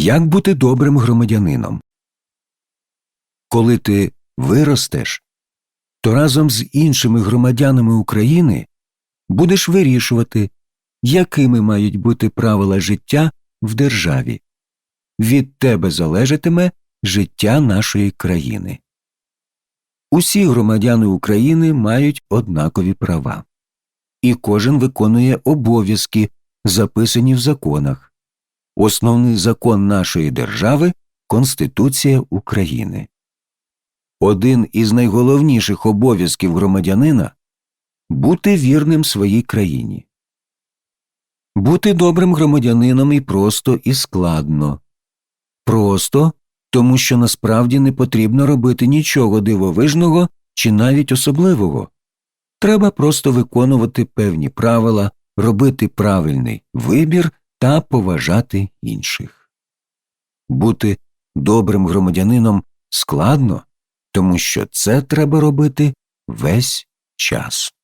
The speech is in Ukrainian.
Як бути добрим громадянином? Коли ти виростеш, то разом з іншими громадянами України будеш вирішувати, якими мають бути правила життя в державі. Від тебе залежатиме життя нашої країни. Усі громадяни України мають однакові права, і кожен виконує обов'язки, записані в законах. Основний закон нашої держави Конституція України. Один із найголовніших обов'язків громадянина бути вірним своїй країні. Бути добрим громадянином і просто і складно. Просто тому, що насправді не потрібно робити нічого дивовижного чи навіть особливого. Треба просто виконувати певні правила, робити правильний вибір та поважати інших. Бути добрим громадянином складно, тому що це треба робити весь час.